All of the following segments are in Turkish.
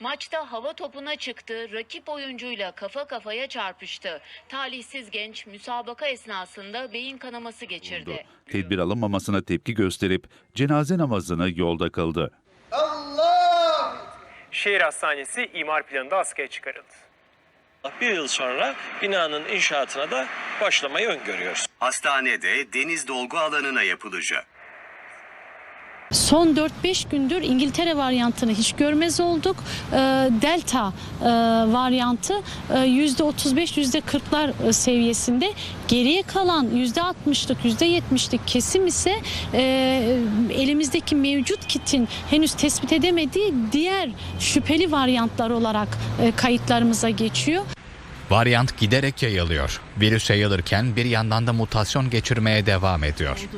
Maçta hava topuna çıktı, rakip oyuncuyla kafa kafaya çarpıştı. Talihsiz genç müsabaka esnasında beyin kanaması geçirdi. Tedbir alınmamasına tepki gösterip cenaze namazını yolda kıldı. Şehir Hastanesi imar planında askıya çıkarıldı. Bir yıl sonra binanın inşaatına da başlamayı öngörüyoruz. Hastanede deniz dolgu alanına yapılacak. Son 4-5 gündür İngiltere varyantını hiç görmez olduk. Ee, Delta e, varyantı e, %35 %40'lar e, seviyesinde. Geriye kalan %60'lık %70'lik kesim ise e, elimizdeki mevcut kitin henüz tespit edemediği diğer şüpheli varyantlar olarak e, kayıtlarımıza geçiyor. Varyant giderek yayılıyor. Virüs yayılırken bir yandan da mutasyon geçirmeye devam ediyor.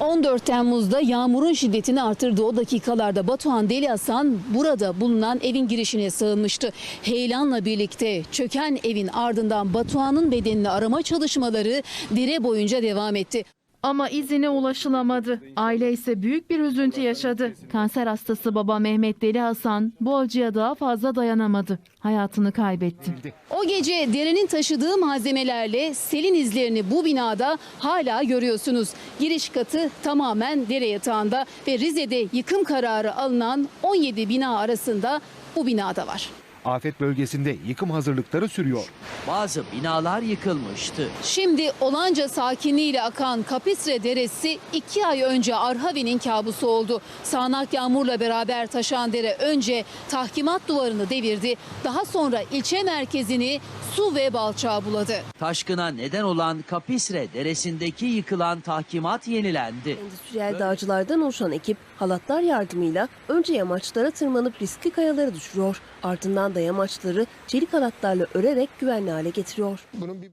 14 Temmuz'da yağmurun şiddetini artırdığı o dakikalarda Batuhan Deli Hasan burada bulunan evin girişine sığınmıştı. Heyelanla birlikte çöken evin ardından Batuhan'ın bedenini arama çalışmaları dire boyunca devam etti. Ama izine ulaşılamadı. Aile ise büyük bir üzüntü yaşadı. Kanser hastası baba Mehmet Deli Hasan bu acıya daha fazla dayanamadı. Hayatını kaybetti. O gece derenin taşıdığı malzemelerle selin izlerini bu binada hala görüyorsunuz. Giriş katı tamamen dere yatağında ve Rize'de yıkım kararı alınan 17 bina arasında bu binada var. Afet bölgesinde yıkım hazırlıkları sürüyor. Bazı binalar yıkılmıştı. Şimdi olanca sakinliğiyle akan Kapisre Deresi iki ay önce Arhavi'nin kabusu oldu. Sağnak yağmurla beraber taşan dere önce tahkimat duvarını devirdi. Daha sonra ilçe merkezini su ve balçağa buladı. Taşkına neden olan Kapisre Deresi'ndeki yıkılan tahkimat yenilendi. Endüstriyel dağcılardan oluşan ekip halatlar yardımıyla önce yamaçlara tırmanıp riskli kayaları düşürüyor. Ardından da yamaçları çelik halatlarla örerek güvenli hale getiriyor.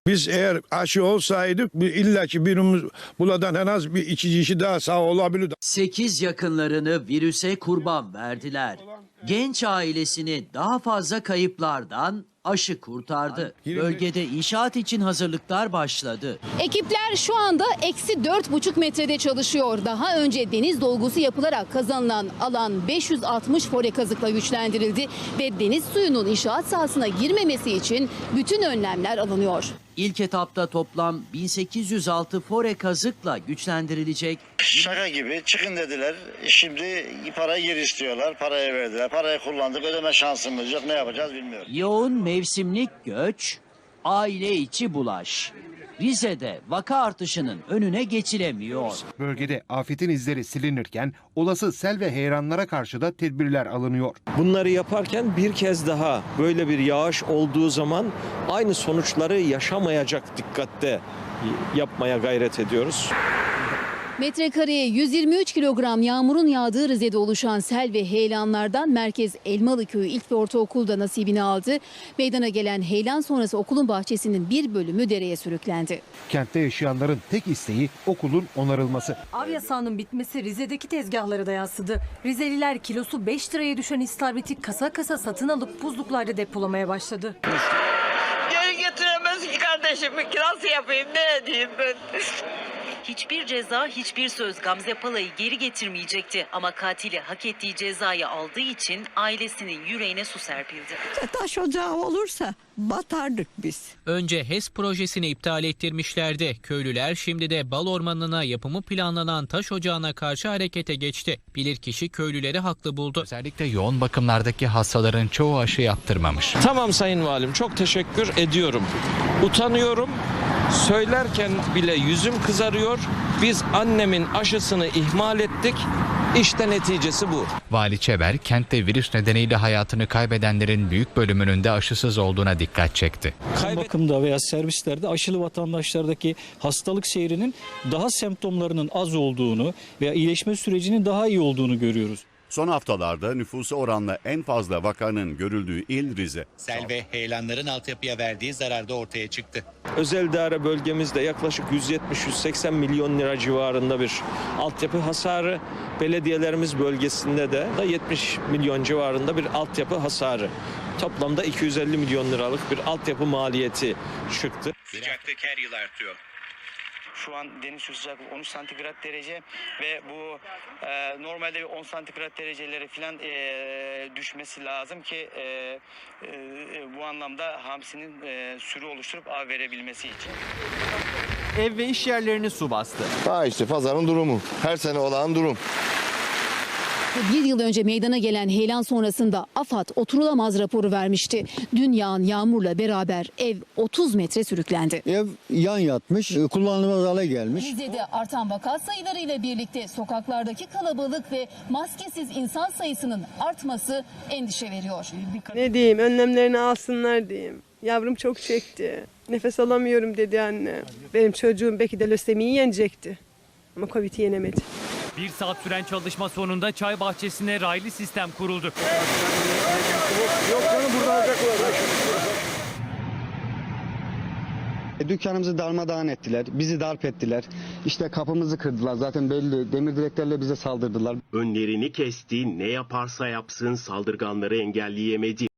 Biz eğer aşı olsaydık illaki birimiz buradan en az bir iki kişi daha sağ olabilirdi. 8 yakınlarını virüse kurban verdiler. Genç ailesini daha fazla kayıplardan aşı kurtardı. Bölgede inşaat için hazırlıklar başladı. Ekipler şu anda eksi 4,5 metrede çalışıyor. Daha önce deniz dolgusu yapılarak kazanılan alan 560 fore kazıkla güçlendirildi ve deniz suyunun inşaat sahasına girmemesi için bütün önlemler alınıyor. İlk etapta toplam 1806 fore kazıkla güçlendirilecek Şaka gibi çıkın dediler. Şimdi parayı geri istiyorlar. Parayı verdiler. Parayı kullandık. Ödeme şansımız yok. Ne yapacağız bilmiyorum. Yoğun mevsimlik göç, aile içi bulaş. Rize'de vaka artışının önüne geçilemiyor. Bölgede afetin izleri silinirken olası sel ve heyelanlara karşı da tedbirler alınıyor. Bunları yaparken bir kez daha böyle bir yağış olduğu zaman aynı sonuçları yaşamayacak dikkatte yapmaya gayret ediyoruz. Metrekareye 123 kilogram yağmurun yağdığı Rize'de oluşan sel ve heyelanlardan merkez Elmalı Köyü İlk ve Ortaokul'da nasibini aldı. Meydana gelen heyelan sonrası okulun bahçesinin bir bölümü dereye sürüklendi. Kentte yaşayanların tek isteği okulun onarılması. Av yasağının bitmesi Rize'deki tezgahlara da yansıdı. Rizeliler kilosu 5 liraya düşen istavritik kasa kasa satın alıp buzluklarda depolamaya başladı. Geri getiremez ki kardeşimi. Nasıl yapayım ne edeyim ben? Hiçbir ceza, hiçbir söz Gamze Pala'yı geri getirmeyecekti. Ama katili hak ettiği cezayı aldığı için ailesinin yüreğine su serpildi. Taş ocağı olursa batardık biz. Önce HES projesini iptal ettirmişlerdi. Köylüler şimdi de bal ormanına yapımı planlanan taş ocağına karşı harekete geçti. Bilirkişi köylüleri haklı buldu. Özellikle yoğun bakımlardaki hastaların çoğu aşı yaptırmamış. Tamam Sayın Valim çok teşekkür ediyorum. Utanıyorum. Söylerken bile yüzüm kızarıyor. Biz annemin aşısını ihmal ettik. İşte neticesi bu. Vali Çeber, kentte virüs nedeniyle hayatını kaybedenlerin büyük bölümünün de aşısız olduğuna dikkat çekti. bakımda veya servislerde aşılı vatandaşlardaki hastalık seyrinin daha semptomlarının az olduğunu veya iyileşme sürecinin daha iyi olduğunu görüyoruz. Son haftalarda nüfusu oranla en fazla vakanın görüldüğü il Rize. Sel ve heyelanların altyapıya verdiği zarar da ortaya çıktı. Özel daire bölgemizde yaklaşık 170-180 milyon lira civarında bir altyapı hasarı. Belediyelerimiz bölgesinde de da 70 milyon civarında bir altyapı hasarı. Toplamda 250 milyon liralık bir altyapı maliyeti çıktı. Sıcaklık her yıl artıyor. Şu an deniz su sıcaklığı 13 santigrat derece ve bu e, normalde 10 santigrat dereceleri falan e, düşmesi lazım ki e, e, bu anlamda hamsinin e, sürü oluşturup av verebilmesi için. Ev ve iş yerlerini su bastı. Ha işte pazarın durumu. Her sene olan durum. Bir yıl önce meydana gelen heyelan sonrasında AFAD oturulamaz raporu vermişti. Dün yağan yağmurla beraber ev 30 metre sürüklendi. Ev yan yatmış, kullanılmaz hale gelmiş. Rize'de artan vaka sayılarıyla birlikte sokaklardaki kalabalık ve maskesiz insan sayısının artması endişe veriyor. Ne diyeyim önlemlerini alsınlar diyeyim. Yavrum çok çekti. Nefes alamıyorum dedi anne. Benim çocuğum belki de lösemiyi yenecekti. Ama Covid'i yenemedi. Bir saat süren çalışma sonunda çay bahçesine raylı sistem kuruldu. Dükkanımızı darmadağın ettiler, bizi darp ettiler. İşte kapımızı kırdılar zaten belli. Demir direklerle bize saldırdılar. Önlerini kesti, ne yaparsa yapsın saldırganları engelleyemedi.